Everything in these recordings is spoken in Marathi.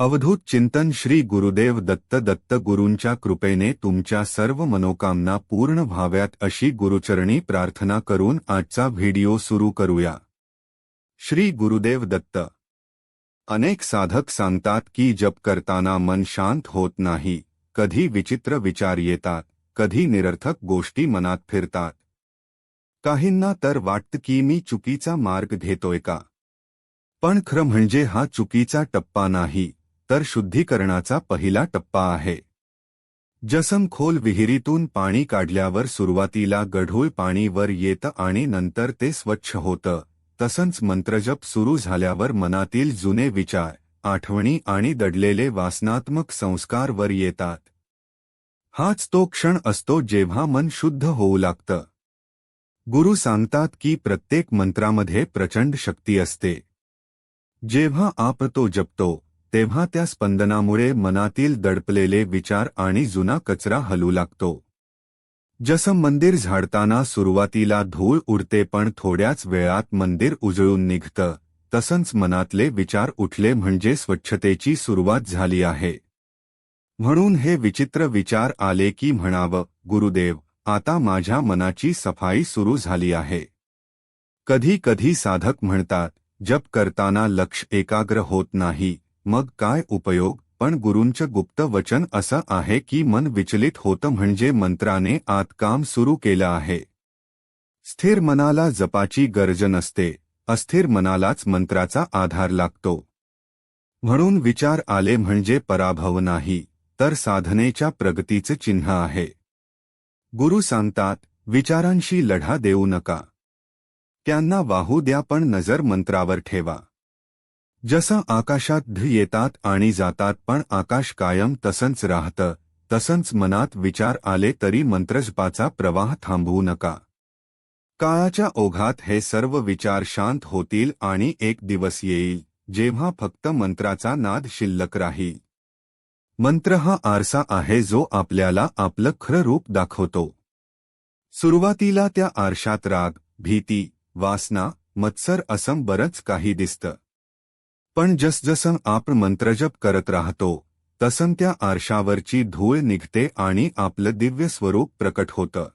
अवधूत चिंतन श्री गुरुदेव दत्त दत्त गुरूंच्या कृपेने तुमच्या सर्व मनोकामना पूर्ण व्हाव्यात अशी गुरुचरणी प्रार्थना करून आजचा व्हिडिओ सुरू करूया. श्री गुरुदेव दत्त. अनेक साधक सांगतात की जप करताना मन शांत होत नाही कधी विचित्र विचार येतात कधी निरर्थक गोष्टी मनात फिरतात. काहींना तर वाटतं की मी चुकीचा मार्ग घेतोय का? पण खरं म्हणजे हा चुकीचा टप्पा नाही. तर शुद्धीकरणाचा पहिला टप्पा आहे. जसम खोल विहिरीतून पाणी काढल्यावर सुरुवातीला गढूळ पाणी वर येतं आणि नंतर ते स्वच्छ होतं तसंच मंत्रजप सुरू झाल्यावर मनातील जुने विचार आठवणी आणि दडलेले वासनात्मक संस्कार वर येतात. हाच तो क्षण असतो जेव्हा मन शुद्ध होऊ लागतं. गुरु सांगतात की प्रत्येक मंत्रामध्ये प्रचंड शक्ती असते. जेव्हा आप तो जपतो तेव्हा त्या स्पंदनामुळे मनातील दडपलेले विचार आणि जुना कचरा हलू लागतो. जसं मंदिर झाडताना सुरुवातीला धूळ उडते पण थोड्याच वेळात मंदिर उजळून निघतं तसंच मनातले विचार उठले म्हणजे स्वच्छतेची सुरुवात झाली आहे. म्हणून हे विचित्र विचार आले की म्हणावं गुरुदेव आता माझ्या मनाची सफाई सुरू झाली आहे. कधी कधी साधक म्हणतात जप करताना लक्ष एकाग्र होत नाही मग काय उपयोग? पण गुरूंचं गुप्त वचन असं आहे की मन विचलित होतं म्हणजे मंत्राने आत काम सुरू केलं आहे. स्थिर मनाला जपाची गरज नसते. अस्थिर मनालाच मंत्राचा आधार लागतो. म्हणून विचार आले म्हणजे पराभव नाही तर साधनेच्या प्रगतीचं चिन्ह आहे. गुरु सांगतात विचारांशी लढा देऊ नका. त्यांना वाहू द्या पण नजर मंत्रावर ठेवा. जसं आकाशात ध येतात आणि जातात पण आकाश कायम तसंच राहतं तसंच मनात विचार आले तरी मंत्रजपाचा प्रवाह थांबवू नका. काळाच्या ओघात हे सर्व विचार शांत होतील आणि एक दिवस येईल जेव्हा फक्त मंत्राचा नाद शिल्लक राहील. मंत्र हा आरसा आहे जो आपल्याला आपलं खरं रूप दाखवतो. सुरुवातीला त्या आरशात राग भीती वासना मत्सर असं बरंच काही दिसतं. पण जसजसं आपण मंत्रजप करत राहतो तसं त्या आरशावरची धूळ निघते आणि आपलं दिव्य स्वरूप प्रकट होतं.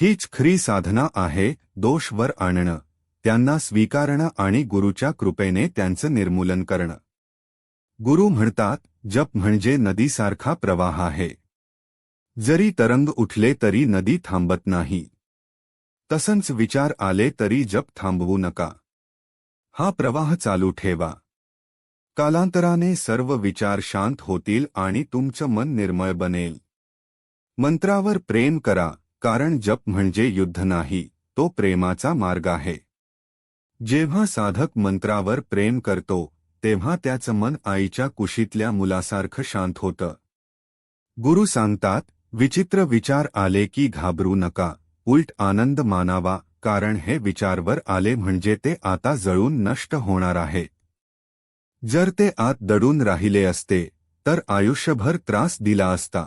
हीच खरी साधना आहे दोषवर आणणं त्यांना स्वीकारणं आणि गुरुच्या कृपेने त्यांचं निर्मूलन करणं. गुरु म्हणतात जप म्हणजे नदीसारखा प्रवाह आहे. जरी तरंग उठले तरी नदी थांबत नाही. तसंच विचार आले तरी जप थांबवू नका. हा प्रवाह चालू ठेवा. कालांतराने सर्व विचार शांत होतील आणि तुमचं मन निर्मळ बनेल. मंत्रावर प्रेम करा कारण जप म्हणजे युद्ध नाही तो प्रेमाचा मार्ग आहे. जेव्हा साधक मंत्रावर प्रेम करतो तेव्हा त्याचं मन आईच्या कुशीतल्या मुलासारखं शांत होतं. गुरु सांगतात विचित्र विचार आले की घाबरू नका उलट आनंद मानावा कारण हे विचारवर आले म्हणजे ते आता जळून नष्ट होणार आहे. जर ते आत दडून राहिले असते तर आयुष्यभर त्रास दिला असता.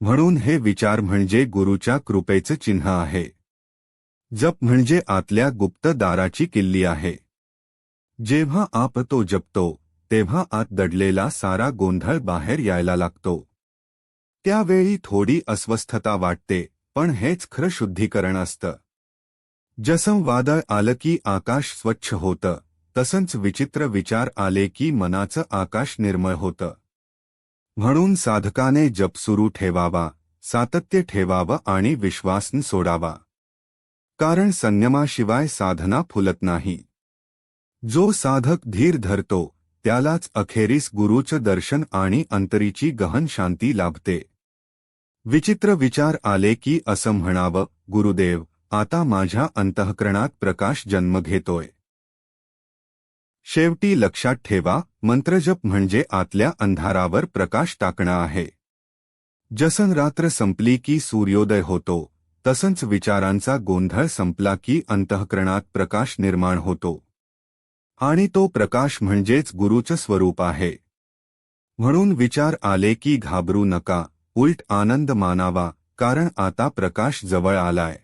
म्हणून हे विचार म्हणजे गुरुच्या कृपेचं चिन्ह आहे. जप म्हणजे आतल्या गुप्त दाराची किल्ली आहे. जेव्हा आप तो जपतो तेव्हा आत दडलेला सारा गोंधळ बाहेर यायला लागतो. त्यावेळी थोडी अस्वस्थता वाटते पण हेच खरं शुद्धीकरण असतं. जसं वादळ आलं की आकाश स्वच्छ होतं तसंच विचित्र विचार आले की मनाचं आकाश निर्मळ होतं. म्हणून साधकाने जप सुरू ठेवावा सातत्य ठेवावं आणि विश्वासन सोडावा. कारण संयमाशिवाय साधना फुलत नाही. जो साधक धीर धरतो त्यालाच अखेरीस गुरुचं दर्शन आणि अंतरीची गहन शांती लाभते. विचित्र विचार आले की असं म्हणावं गुरुदेव आता माझ्या अंतःकरणात प्रकाश जन्म घेतोय. शेवटी लक्षात ठेवा मंत्रजप म्हणजे आतल्या अंधारावर प्रकाश टाकणं आहे. जसन रात्र संपली की सूर्योदय होतो तसंच विचारांचा गोंधळ संपला की अंतःकरणात प्रकाश निर्माण होतो. आणि तो प्रकाश म्हणजेच गुरुचं स्वरूप आहे. म्हणून विचार आले की घाबरू नका उलट आनंद मानावा कारण आता प्रकाश जवळ आलाय.